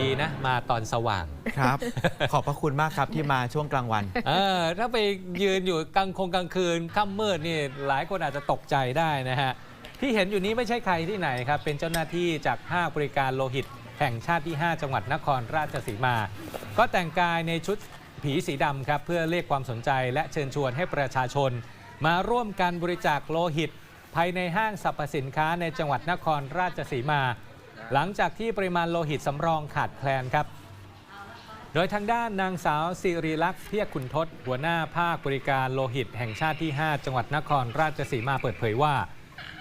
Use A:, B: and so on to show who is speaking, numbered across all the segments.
A: ดีนะมาตอนสว่าง
B: ครับ ขอบพระคุณมากครับที่มาช่วงกลางวัน
A: เออถ้าไปยืนอยู่กลางคงกลางคืนค่ำมืดนี่หลายคนอาจจะตกใจได้นะฮะ ที่เห็นอยู่นี้ไม่ใช่ใครที่ไหนครับ เป็นเจ้าหน้าที่จากห้างบริการโลหิต แห่งชาติที่ 5 จังหวัดนครราชสีมา ก็แต่งกายในชุดผีสีดำครับเพื่อเรียกความสนใจและเชิญชวนให้ประชาชน มาร่วมกันบริจาคโลหิต ภายในห้างสรรพสินค้าในจังหวัดนครราชสีมา หลังจากที่ปริมาณโลหิตสำรองขาดแคลนครับ โดยทางด้านนางสาวสิริลักษณ์เพียกขุนทศหัวหน้าภาคบริการโลหิตแห่งชาติที่ 5 จังหวัดนครราชสีมาเปิดเผยว่า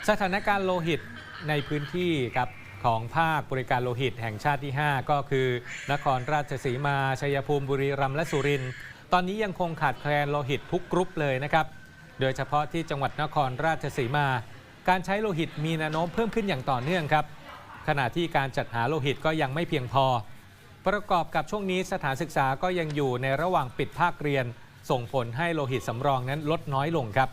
A: สถานการณ์โลหิตในพื้นที่ครับของภาคบริการโลหิตแห่งชาติที่ 5 ก็คือ นครราชสีมาชัยภูมิบุรีรัมย์และสุรินทร์ตอนนี้ยังคงขาดแคลนโลหิตทุกกรุ๊ปเลยนะครับ โดยเฉพาะที่จังหวัดนครราชสีมา การใช้โลหิตมีแนวโน้มเพิ่มขึ้นอย่างต่อเนื่องครับ ขณะที่การจัดหาโลหิตก็ยังไม่เพียงพอ ประกอบกับช่วงนี้สถานศึกษาก็ยังอยู่ในระหว่างปิดภาคเรียน ส่งผลให้โลหิตสำรองนั้นลดน้อยลงครับ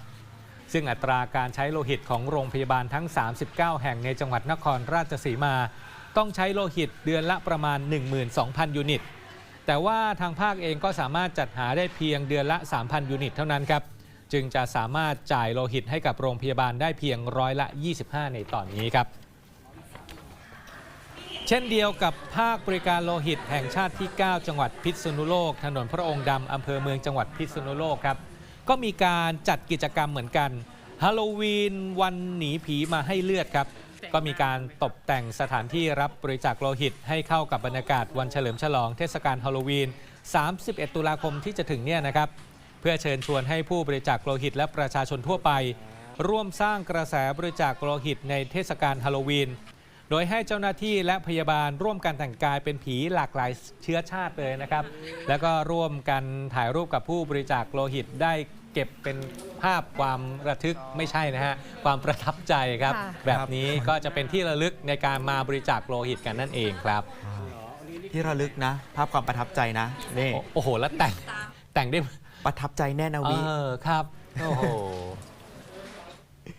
A: ซึ่งอัตราการใช้โลหิตของโรงพยาบาลทั้ง 39 แห่งในจังหวัดนครราชสีมา ต้องใช้โลหิตเดือนละประมาณ 12,000 ยูนิต แต่ว่าทางภาคเองก็สามารถจัดหาได้เพียงเดือนละ 3,000 ยูนิต เท่านั้นครับ จึงจะสามารถจ่ายโลหิตให้กับโรงพยาบาลได้เพียงร้อยละ 25 ในตอนนี้ครับ เช่นเดียวกับภาคบริการโลหิตแห่งชาติที่ 9 จังหวัดพิษณุโลก ถนนพระองค์ดำอำเภอเมืองจังหวัดพิษณุโลกครับ ก็มีการจัดกิจกรรมเหมือนกันฮาโลวีนวันหนีผีมาให้เลือดครับ ก็มีการตกแต่งสถานที่รับบริจาคโลหิต ให้เข้ากับบรรยากาศวันเฉลิมฉลองเทศกาลฮาโลวีน 31 ตุลาคมที่จะถึงเนี่ยนะครับ เพื่อเชิญชวนให้ผู้บริจาคโลหิต และประชาชนทั่วไป ร่วมสร้างกระแสบริจาคโลหิตในเทศกาลฮาโลวีน โดยให้เจ้าหน้าที่และพยาบาลร่วมกันแต่งกายเป็นผีหลากหลายเชื้อชาติเลยนะครับ แล้วก็ร่วมกันถ่ายรูปกับผู้บริจาคโลหิตได้เก็บเป็นภาพความระทึกไม่ใช่นะฮะ ความประทับใจครับ
C: ค่ะ
A: แบบนี้ก็จะเป็นที่ระลึกในการมาบริจาคโลหิตกันนั่นเองครับ
B: ที่ระลึกนะ ภาพความประทับใจนะนี่
A: โอ้โอ้โหแล้วแต่งแต่งได้
B: ประทับใจแน่นา
A: เอ
B: วิ
A: อครับ โอ้โห